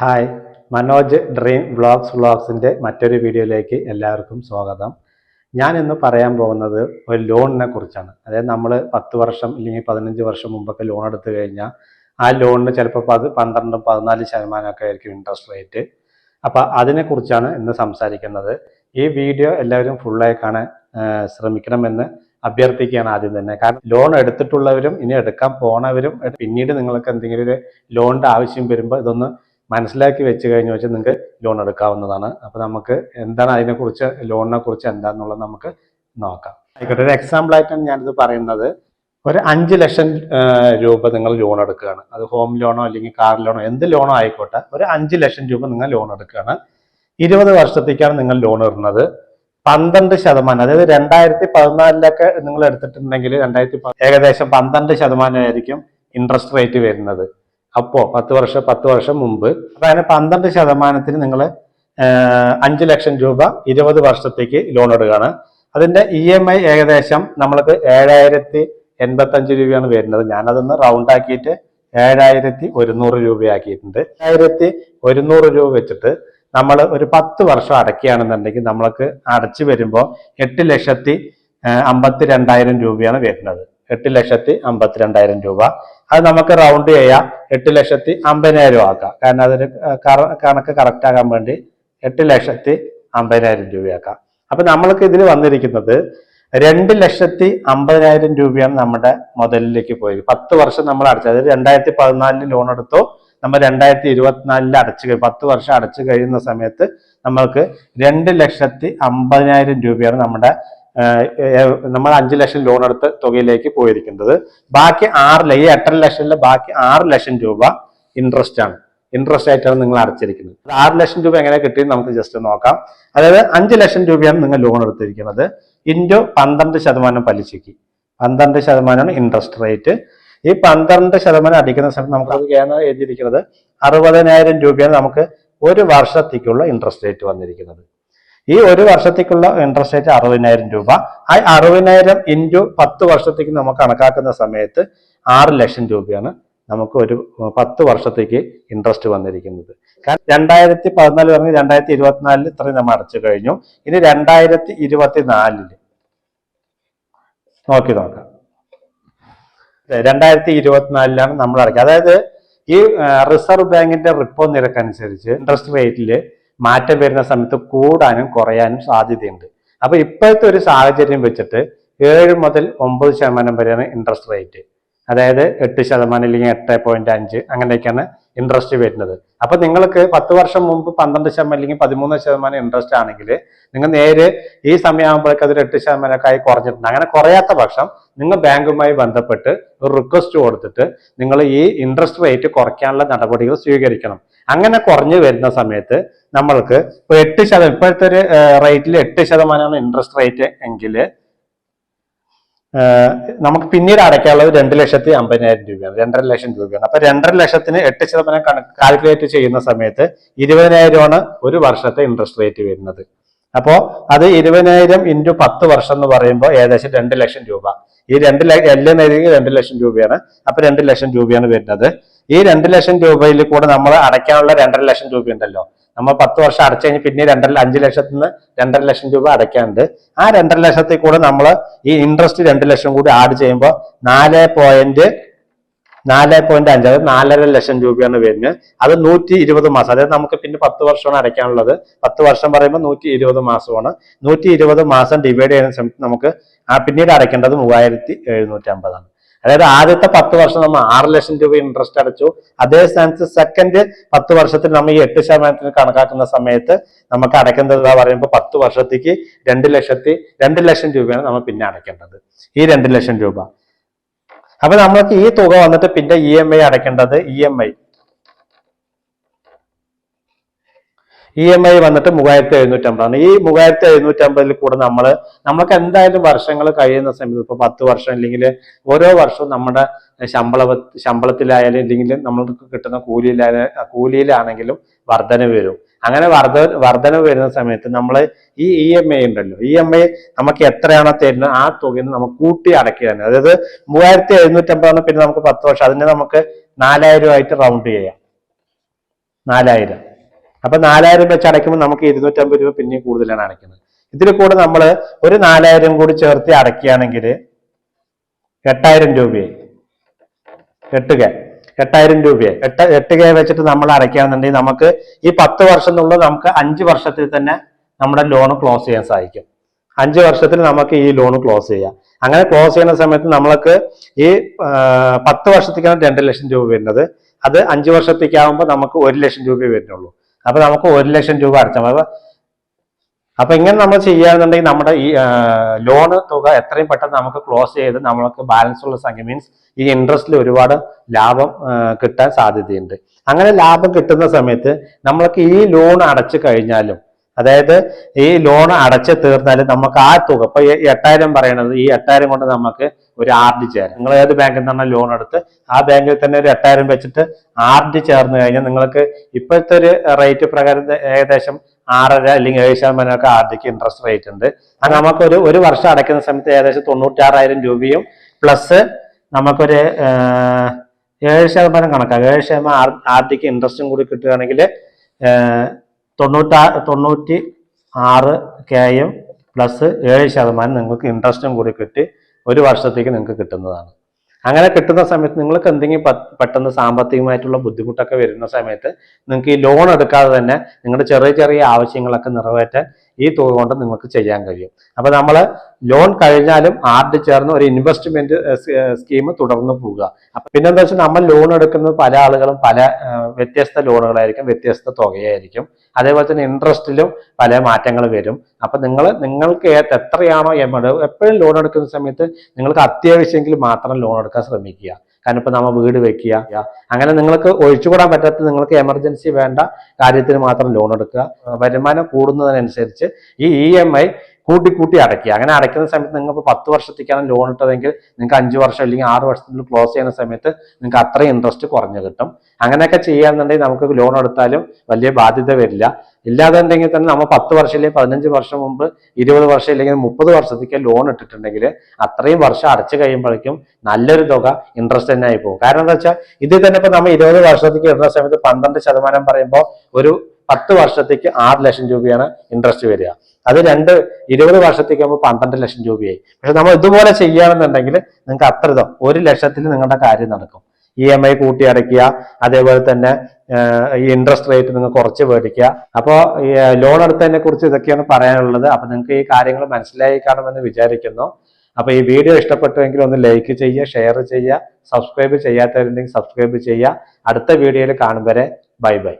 Hi Manoj dream vlogs വ്ളോഗ്സിന്റെ മറ്റൊരു വീഡിയോയിലേക്ക് എല്ലാവർക്കും സ്വാഗതം. ഞാൻ ഇന്ന് പറയാൻ പോകുന്നത് ഒരു ലോണിനെ കുറിച്ചാണ്. അതായത് നമ്മൾ പത്ത് വർഷം അല്ലെങ്കിൽ പതിനഞ്ച് വർഷം മുമ്പൊക്കെ ലോൺ എടുത്തു കഴിഞ്ഞാൽ ആ ലോണിന് ചിലപ്പോൾ പത് പന്ത്രണ്ടും പതിനാല് ശതമാനമൊക്കെ ആയിരിക്കും ഇൻട്രസ്റ്റ് റേറ്റ്. അപ്പോൾ അതിനെക്കുറിച്ചാണ് ഇന്ന് സംസാരിക്കുന്നത്. ഈ വീഡിയോ എല്ലാവരും ഫുള്ളായി കാണാൻ ശ്രമിക്കണമെന്ന് അഭ്യർത്ഥിക്കുകയാണ് ആദ്യം തന്നെ. കാരണം ലോൺ എടുത്തിട്ടുള്ളവരും ഇനി എടുക്കാൻ പോണവരും പിന്നീട് നിങ്ങൾക്ക് എന്തെങ്കിലും ഒരു ലോണിന്റെ ആവശ്യം വരുമ്പോൾ ഇതൊന്ന് മനസ്സിലാക്കി വെച്ച് കഴിഞ്ഞു വെച്ചാൽ നിങ്ങൾക്ക് ലോൺ എടുക്കാവുന്നതാണ്. അപ്പോൾ നമുക്ക് എന്താണ് അതിനെക്കുറിച്ച് ലോണിനെ കുറിച്ച് എന്താണെന്നുള്ളത് നമുക്ക് നോക്കാം. ആയിക്കോട്ടെ ഒരു എക്സാമ്പിൾ ആയിട്ടാണ് ഞാനിത് പറയുന്നത്. ഒരു അഞ്ച് ലക്ഷം രൂപ നിങ്ങൾ ലോൺ എടുക്കുകയാണ്. അത് ഹോം ലോണോ അല്ലെങ്കിൽ കാർ ലോണോ എന്ത് ലോണോ ആയിക്കോട്ടെ ഒരു അഞ്ച് ലക്ഷം രൂപ നിങ്ങൾ ലോൺ എടുക്കുകയാണ്. ഇരുപത് വർഷത്തേക്കാണ് നിങ്ങൾ ലോൺ ഇടുന്നത്. പന്ത്രണ്ട് ശതമാനം അതായത് രണ്ടായിരത്തി പതിനാലിലൊക്കെ നിങ്ങൾ എടുത്തിട്ടുണ്ടെങ്കിൽ രണ്ടായിരത്തി ഏകദേശം പന്ത്രണ്ട് ശതമാനമായിരിക്കും ഇൻട്രസ്റ്റ് റേറ്റ് വരുന്നത്. അപ്പോ പത്ത് വർഷം പത്ത് വർഷം മുമ്പ് അപ്പൊ അതിന് പന്ത്രണ്ട് ശതമാനത്തിന് നിങ്ങൾ അഞ്ച് ലക്ഷം രൂപ ഇരുപത് വർഷത്തേക്ക് ലോൺ എടുക്കുകയാണ്. അതിന്റെ ഇ എം ഐ ഏകദേശം നമ്മൾക്ക് ഏഴായിരത്തി എൺപത്തി അഞ്ച് രൂപയാണ് വരുന്നത്. ഞാനതൊന്ന് റൗണ്ട് ആക്കിയിട്ട് ഏഴായിരത്തി ഒരുന്നൂറ് രൂപയാക്കിയിട്ടുണ്ട്. ഏഴായിരത്തി ഒരുന്നൂറ് രൂപ വെച്ചിട്ട് നമ്മൾ ഒരു പത്ത് വർഷം അടയ്ക്കുകയാണെന്നുണ്ടെങ്കിൽ നമ്മൾക്ക് അടച്ചു വരുമ്പോൾ എട്ട് ലക്ഷത്തി അമ്പത്തി രണ്ടായിരം രൂപയാണ് വരുന്നത്. എട്ട് ലക്ഷത്തി അമ്പത്തിരണ്ടായിരം രൂപ. അത് നമുക്ക് റൗണ്ട് ചെയ്യാം. എട്ട് ലക്ഷത്തി അമ്പതിനായിരം ആക്കാം കാരണം അതൊരു കണക്ക് കറക്റ്റ് ആകാൻ വേണ്ടി എട്ട് ലക്ഷത്തി അമ്പതിനായിരം രൂപയാക്കാം. അപ്പൊ നമ്മൾക്ക് ഇതിൽ വന്നിരിക്കുന്നത് രണ്ട് ലക്ഷത്തി അമ്പതിനായിരം രൂപയാണ് നമ്മുടെ മുതലിലേക്ക് പോയത്. പത്ത് വർഷം നമ്മൾ അടച്ചത്. അതായത് രണ്ടായിരത്തി പതിനാലിൽ ലോൺ എടുത്തു. നമ്മൾ രണ്ടായിരത്തി ഇരുപത്തിനാലിൽ അടച്ചു കഴിയും പത്ത് വർഷം അടച്ചു കഴിയുന്ന സമയത്ത് നമ്മൾക്ക് രണ്ട് ലക്ഷത്തി അമ്പതിനായിരം രൂപയാണ് നമ്മുടെ നമ്മൾ അഞ്ച് ലക്ഷം ലോൺ എടുത്ത തുകയിലേക്ക് പോയിരിക്കുന്നത്. ബാക്കി ആറ് ഈ എട്ടര ലക്ഷത്തിലെ ബാക്കി ആറ് ലക്ഷം രൂപ ഇൻട്രസ്റ്റ് ആണ്. ഇൻട്രസ്റ്റ് ആയിട്ടാണ് നിങ്ങൾ അടച്ചിരിക്കുന്നത്. ആറ് ലക്ഷം രൂപ എങ്ങനെ കിട്ടിയെന്ന് നമുക്ക് ജസ്റ്റ് നോക്കാം. അതായത് അഞ്ച് ലക്ഷം രൂപയാണ് നിങ്ങൾ ലോൺ എടുത്തിരിക്കുന്നത്. ഇന്റു പന്ത്രണ്ട് ശതമാനം പലിശയ്ക്ക് പന്ത്രണ്ട് ശതമാനമാണ് ഇൻട്രസ്റ്റ് റേറ്റ് ഈ പന്ത്രണ്ട് ശതമാനം അടിക്കുന്ന സമയത്ത് നമുക്ക് എഴുതിയിരിക്കുന്നത്. അറുപതിനായിരം രൂപയാണ് നമുക്ക് ഒരു വർഷത്തേക്കുള്ള ഇൻട്രസ്റ്റ് റേറ്റ് വന്നിരിക്കുന്നത്. ഈ ഒരു വർഷത്തേക്കുള്ള ഇൻട്രസ്റ്റ് റേറ്റ് അറുപതിനായിരം രൂപ. ആ അറുപതിനായിരം ഇന്റു പത്ത് വർഷത്തേക്ക് നമുക്ക് കണക്കാക്കുന്ന സമയത്ത് ആറ് ലക്ഷം രൂപയാണ് നമുക്ക് ഒരു പത്ത് വർഷത്തേക്ക് ഇൻട്രസ്റ്റ് വന്നിരിക്കുന്നത്. കാരണം രണ്ടായിരത്തി പതിനാല് പറഞ്ഞ് രണ്ടായിരത്തി ഇരുപത്തിനാലിൽ ഇത്രയും നമ്മൾ അടച്ചു കഴിഞ്ഞു. ഇനി രണ്ടായിരത്തി ഇരുപത്തിനാലിൽ നോക്കി നോക്കാം. രണ്ടായിരത്തി ഇരുപത്തിനാലിലാണ് നമ്മൾ അടക്കുക അതായത് ഈ റിസർവ് ബാങ്കിന്റെ റിപ്പോ നിരക്കനുസരിച്ച് ഇൻട്രസ്റ്റ് റേറ്റിൽ മാറ്റം വരുന്ന സമയത്ത് കൂടാനും കുറയാനും സാധ്യതയുണ്ട്. അപ്പൊ ഇപ്പോഴത്തെ ഒരു സാഹചര്യം വെച്ചിട്ട് ഏഴ് മുതൽ ഒമ്പത് ശതമാനം വരെയാണ് ഇൻട്രസ്റ്റ് റേറ്റ് അതായത് എട്ട് ശതമാനം അല്ലെങ്കിൽ എട്ട് പോയിന്റ് അഞ്ച് അങ്ങനെയൊക്കെയാണ് ഇൻട്രസ്റ്റ് വരുന്നത്. അപ്പൊ നിങ്ങൾക്ക് പത്ത് വർഷം മുമ്പ് പന്ത്രണ്ട് ശതമാനം അല്ലെങ്കിൽ പതിമൂന്ന് ശതമാനം ഇൻട്രസ്റ്റ് ആണെങ്കിൽ നിങ്ങൾ നേരെ ഈ സമയമാകുമ്പോഴേക്ക് അതൊരു എട്ട് ശതമാനമൊക്കെ ആയി കുറഞ്ഞിട്ടുണ്ട്. അങ്ങനെ കുറയാത്ത പക്ഷം നിങ്ങൾ ബാങ്കുമായി ബന്ധപ്പെട്ട് ഒരു റിക്വസ്റ്റ് കൊടുത്തിട്ട് നിങ്ങൾ ഈ ഇൻട്രസ്റ്റ് റേറ്റ് കുറയ്ക്കാനുള്ള നടപടികൾ സ്വീകരിക്കണം. അങ്ങനെ കുറഞ്ഞു വരുന്ന സമയത്ത് നമ്മൾക്ക് ഇപ്പൊ എട്ട് ശതമാനം ഇപ്പോഴത്തെ ഒരു റേറ്റിൽ എട്ട് ശതമാനമാണ് ഇൻട്രസ്റ്റ് റേറ്റ് എങ്കിൽ നമുക്ക് പിന്നീട് അടയ്ക്കാനുള്ളത് രണ്ട് ലക്ഷത്തി അമ്പതിനായിരം രൂപയാണ് രണ്ടര ലക്ഷം രൂപയാണ്. അപ്പൊ രണ്ടര ലക്ഷത്തിന് എട്ട് ശതമാനം കാൽക്കുലേറ്റ് ചെയ്യുന്ന സമയത്ത് ഇരുപതിനായിരമാണ് ഒരു വർഷത്തെ ഇൻട്രസ്റ്റ് റേറ്റ് വരുന്നത്. അപ്പോ അത് ഇരുപതിനായിരം ഇന്റു പത്ത് വർഷം എന്ന് പറയുമ്പോൾ ഏകദേശം രണ്ട് ലക്ഷം രൂപ. ഈ രണ്ട് എല്ലാം നേരിയ രണ്ട് ലക്ഷം രൂപയാണ്. അപ്പൊ രണ്ട് ലക്ഷം രൂപയാണ് വരുന്നത്. ഈ രണ്ട് ലക്ഷം രൂപയിൽ കൂടെ നമ്മൾ അടയ്ക്കാനുള്ള രണ്ടര ലക്ഷം രൂപ ഉണ്ടല്ലോ നമ്മൾ പത്ത് വർഷം അടച്ചു കഴിഞ്ഞ് പിന്നെ രണ്ടര അഞ്ച് ലക്ഷത്തിൽ നിന്ന് രണ്ടര ലക്ഷം രൂപ അടയ്ക്കാനുണ്ട്. ആ രണ്ടര ലക്ഷത്തിൽ കൂടെ നമ്മൾ ഈ ഇൻട്രസ്റ്റ് രണ്ട് ലക്ഷം കൂടി ആഡ് ചെയ്യുമ്പോൾ നാല് പോയിന്റ് നാല് പോയിന്റ് അഞ്ച് അതായത് നാലര ലക്ഷം രൂപയാണ് വരുന്നത്. അത് നൂറ്റി ഇരുപത് മാസം അതായത് നമുക്ക് പിന്നെ പത്ത് വർഷമാണ് അടയ്ക്കാനുള്ളത്. പത്ത് വർഷം പറയുമ്പോൾ നൂറ്റി ഇരുപത് മാസമാണ്. നൂറ്റി ഇരുപത് മാസം ഡിവൈഡ് ചെയ്യുന്ന സമയത്ത് നമുക്ക് ആ പിന്നീട് അടയ്ക്കേണ്ടത് മൂവായിരത്തി എഴുന്നൂറ്റി അമ്പതാണ്. അതായത് ആദ്യത്തെ പത്ത് വർഷം നമ്മൾ ആറ് ലക്ഷം രൂപ ഇൻട്രസ്റ്റ് അടച്ചു. അതേ സ്ഥാനത്ത് സെക്കൻഡ് പത്ത് വർഷത്തിൽ നമ്മൾ ഈ എട്ട് ശതമാനത്തിന് കണക്കാക്കുന്ന സമയത്ത് നമുക്ക് അടയ്ക്കേണ്ടത് പറയുമ്പോൾ പത്ത് വർഷത്തേക്ക് രണ്ട് ലക്ഷത്തി രണ്ട് ലക്ഷം രൂപയാണ് നമ്മൾ പിന്നെ അടയ്ക്കേണ്ടത്. ഈ രണ്ട് ലക്ഷം രൂപ. അപ്പൊ നമ്മൾക്ക് ഈ തുക വന്നിട്ട് പിന്നെ ഇ എം ഐ അടയ്ക്കേണ്ടത് E M I E M I വന്നിട്ട് മൂവായിരത്തി എഴുന്നൂറ്റി അമ്പതാണ് ഈ മൂവായിരത്തി എഴുന്നൂറ്റി അമ്പതിൽ കൂടെ നമ്മൾ നമുക്ക് എന്തായാലും വർഷങ്ങൾ കഴിയുന്ന സമയത്ത് ഇപ്പൊ പത്ത് വർഷം അല്ലെങ്കിൽ ഓരോ വർഷവും നമ്മുടെ ശമ്പള ശമ്പളത്തിലായാലും ഇല്ലെങ്കിൽ നമ്മൾക്ക് കിട്ടുന്ന കൂലിയിലായാലും കൂലിയിലാണെങ്കിലും വർധന വരും. അങ്ങനെ വർധ വർധന വരുന്ന സമയത്ത് നമ്മൾ ഈ ഇ എം ഐ ഉണ്ടല്ലോ. ഇ എം ഐ നമുക്ക് എത്രയാണോ തരുന്നത് ആ തുകയിൽ നമുക്ക് കൂട്ടി അടയ്ക്കുകയാണ് അതായത് മൂവായിരത്തി എഴുന്നൂറ്റി അമ്പതാണ് പിന്നെ നമുക്ക് പത്ത് വർഷം. അതിനെ നമുക്ക് നാലായിരം ആയിട്ട് റൗണ്ട് ചെയ്യാം. നാലായിരം. അപ്പൊ നാലായിരം വെച്ച് അടയ്ക്കുമ്പോൾ നമുക്ക് ഇരുന്നൂറ്റമ്പത് രൂപ പിന്നെയും കൂടുതലാണ് അടയ്ക്കുന്നത്. ഇതിൽ കൂടെ നമ്മൾ ഒരു നാലായിരം കൂടി ചേർത്ത് അടയ്ക്കുകയാണെങ്കിൽ എട്ടായിരം രൂപയായി. എട്ട് കെ എട്ടായിരം രൂപയെ എട്ട് എട്ട് കെ വെച്ചിട്ട് നമ്മൾ അടയ്ക്കുകയാണെന്നുണ്ടെങ്കിൽ നമുക്ക് ഈ പത്ത് വർഷം എന്നുള്ളത് നമുക്ക് അഞ്ച് വർഷത്തിൽ തന്നെ നമ്മുടെ ലോൺ ക്ലോസ് ചെയ്യാൻ സാധിക്കും. അഞ്ച് വർഷത്തിൽ നമുക്ക് ഈ ലോൺ ക്ലോസ് ചെയ്യാം. അങ്ങനെ ക്ലോസ് ചെയ്യുന്ന സമയത്ത് നമ്മൾക്ക് ഈ പത്ത് വർഷത്തേക്കാണ് രണ്ട് ലക്ഷം രൂപ വരുന്നത്. അത് അഞ്ച് വർഷത്തേക്കാവുമ്പോൾ നമുക്ക് ഒരു ലക്ഷം രൂപ വരുന്നുള്ളൂ. അപ്പൊ നമുക്ക് ഒരു ലക്ഷം രൂപ അടച്ചാൽ മതി. അപ്പൊ- ഇങ്ങനെ നമ്മൾ ചെയ്യുകയാണെന്നുണ്ടെങ്കിൽ നമ്മുടെ ഈ ലോൺ തുക എത്രയും പെട്ടെന്ന് നമുക്ക് ക്ലോസ് ചെയ്ത് നമ്മൾക്ക് ബാലൻസ് ഉള്ള സംഖ്യ മീൻസ് ഈ ഇൻട്രസ്റ്റിൽ ഒരുപാട് ലാഭം കിട്ടാൻ സാധ്യതയുണ്ട്. അങ്ങനെ ലാഭം കിട്ടുന്ന സമയത്ത് നമ്മൾക്ക് ഈ ലോൺ അടച്ചു കഴിഞ്ഞാലും അതായത് ഈ ലോൺ അടച്ചു തീർന്നാൽ നമുക്ക് ആ തുക ഇപ്പൊ എട്ടായിരം പറയണത് ഈ എട്ടായിരം കൊണ്ട് നമുക്ക് ഒരു ആർ ഡി ചേരാം. നിങ്ങൾ ഏത് ബാങ്കിൽ നിന്നാണ് ലോൺ എടുത്ത് ആ ബാങ്കിൽ തന്നെ ഒരു എട്ടായിരം വെച്ചിട്ട് ആർ ഡി ചേർന്ന് കഴിഞ്ഞാൽ നിങ്ങൾക്ക് ഇപ്പോഴത്തെ ഒരു റേറ്റ് പ്രകാരം ഏകദേശം ആറര അല്ലെങ്കിൽ ഏഴ് ശതമാനമൊക്കെ ആർ ഡിക്ക് ഇൻട്രസ്റ്റ് റേറ്റ് ഉണ്ട്. അത് നമുക്കൊരു ഒരു വർഷം അടയ്ക്കുന്ന സമയത്ത് ഏകദേശം തൊണ്ണൂറ്റാറായിരം രൂപയും പ്ലസ് നമുക്കൊരു ഏഴ് ശതമാനം കണക്കാക്കാം. ഏഴ് ശതമാനം ആർ ഡിക്ക് ഇൻട്രസ്റ്റും കൂടി കിട്ടുകയാണെങ്കിൽ തൊണ്ണൂറ്റാ തൊണ്ണൂറ്റി ആറ് കെ എം പ്ലസ് ഏഴ് ശതമാനം നിങ്ങൾക്ക് ഇൻട്രസ്റ്റും കൂടി കിട്ടി ഒരു വർഷത്തേക്ക് നിങ്ങൾക്ക് കിട്ടുന്നതാണ്. അങ്ങനെ കിട്ടുന്ന സമയത്ത് നിങ്ങൾക്ക് എന്തെങ്കിലും പെട്ടെന്ന് സാമ്പത്തികമായിട്ടുള്ള ബുദ്ധിമുട്ടൊക്കെ വരുന്ന സമയത്ത് നിങ്ങൾക്ക് ഈ ലോൺ എടുക്കാതെ തന്നെ നിങ്ങളുടെ ചെറിയ ചെറിയ ആവശ്യങ്ങളൊക്കെ നിറവേറ്റാൻ ഈ തുക കൊണ്ട് നിങ്ങൾക്ക് ചെയ്യാൻ കഴിയും. അപ്പൊ നമ്മൾ ലോൺ കഴിഞ്ഞാലും ആർഡി ചേർന്ന് ഒരു ഇൻവെസ്റ്റ്മെന്റ് സ്കീം തുടർന്ന് പോവുക. പിന്നെന്താ വെച്ചാൽ നമ്മൾ ലോൺ എടുക്കുന്നത് പല ആളുകളും പല വ്യത്യസ്ത ലോണുകളായിരിക്കും വ്യത്യസ്ത തുകയായിരിക്കും. അതേപോലെ തന്നെ ഇൻട്രസ്റ്റിലും പല മാറ്റങ്ങൾ വരും. അപ്പൊ നിങ്ങൾ നിങ്ങൾക്ക് എത്രയാണോ എമൗണ്ട് എപ്പോഴും ലോൺ എടുക്കുന്ന സമയത്ത് നിങ്ങൾക്ക് അത്യാവശ്യമെങ്കിൽ മാത്രം ലോൺ എടുക്കാൻ ശ്രമിക്കുക. കാരണം ഇപ്പൊ നമ്മൾ വീട് വെക്കുക. അങ്ങനെ നിങ്ങൾക്ക് ഒഴിച്ചുകൂടാൻ പറ്റാത്ത നിങ്ങൾക്ക് എമർജൻസി വേണ്ട കാര്യത്തിന് മാത്രം ലോൺ എടുക്കുക. വരുമാനം കൂടുന്നതിനനുസരിച്ച് ഈ ഇ എം ഐ കൂട്ടി കൂട്ടി അടയ്ക്കുക. അങ്ങനെ അടയ്ക്കുന്ന സമയത്ത് നിങ്ങൾക്ക് പത്ത് വർഷത്തേക്കാണ് ലോൺ ഇട്ടതെങ്കിൽ നിങ്ങൾക്ക് അഞ്ച് വർഷം അല്ലെങ്കിൽ ആറ് വർഷത്തിൽ ക്ലോസ് ചെയ്യുന്ന സമയത്ത് നിങ്ങൾക്ക് അത്രയും ഇൻട്രസ്റ്റ് കുറഞ്ഞു കിട്ടും. അങ്ങനെയൊക്കെ ചെയ്യാന്നുണ്ടെങ്കിൽ നമുക്ക് ലോൺ എടുത്താലും വലിയ ബാധ്യത വരില്ല. ഇല്ലാതെ ഉണ്ടെങ്കിൽ തന്നെ നമ്മൾ പത്ത് വർഷം അല്ലെങ്കിൽ പതിനഞ്ച് വർഷം മുമ്പ് ഇരുപത് വർഷം അല്ലെങ്കിൽ മുപ്പത് വർഷത്തേക്ക് ലോൺ ഇട്ടിട്ടുണ്ടെങ്കിൽ അത്രയും വർഷം അടച്ചു കഴിയുമ്പോഴേക്കും നല്ലൊരു തുക ഇൻട്രസ്റ്റ് തന്നെ ആയി പോകും. കാരണം എന്താ വെച്ചാൽ ഇതിൽ തന്നെ ഇപ്പൊ നമ്മൾ ഇരുപത് വർഷത്തേക്ക് ഇടുന്ന സമയത്ത് പന്ത്രണ്ട് ശതമാനം പറയുമ്പോൾ ഒരു പത്ത് വർഷത്തേക്ക് ആറ് ലക്ഷം രൂപയാണ് ഇൻട്രസ്റ്റ് വരിക. അത് രണ്ട് ഇരുപത് വർഷത്തേക്ക് ആകുമ്പോൾ പന്ത്രണ്ട് ലക്ഷം രൂപയായി. പക്ഷെ നമ്മൾ ഇതുപോലെ ചെയ്യുകയാണെന്നുണ്ടെങ്കിൽ നിങ്ങൾക്ക് അത്ര ഇതോ ഒരു ലക്ഷത്തിൽ നിങ്ങളുടെ കാര്യം നടക്കും. ഇ എം ഐ കൂട്ടി അടയ്ക്കുക അതേപോലെ തന്നെ ഈ ഇൻട്രസ്റ്റ് റേറ്റ് നിങ്ങൾ കുറച്ച് മേടിക്കുക. അപ്പോൾ ലോൺ എടുത്തതിനെ കുറിച്ച് ഇതൊക്കെയാണ് പറയാനുള്ളത്. അപ്പൊ നിങ്ങൾക്ക് ഈ കാര്യങ്ങൾ മനസ്സിലായി കാണുമെന്ന് വിചാരിക്കുന്നു. അപ്പൊ ഈ വീഡിയോ ഇഷ്ടപ്പെട്ടുവെങ്കിൽ ഒന്ന് ലൈക്ക് ചെയ്യുക ഷെയർ ചെയ്യുക സബ്സ്ക്രൈബ് ചെയ്യാത്തവരുണ്ടെങ്കിൽ സബ്സ്ക്രൈബ് ചെയ്യുക. അടുത്ത വീഡിയോയിൽ കാണും വരെ. Bye bye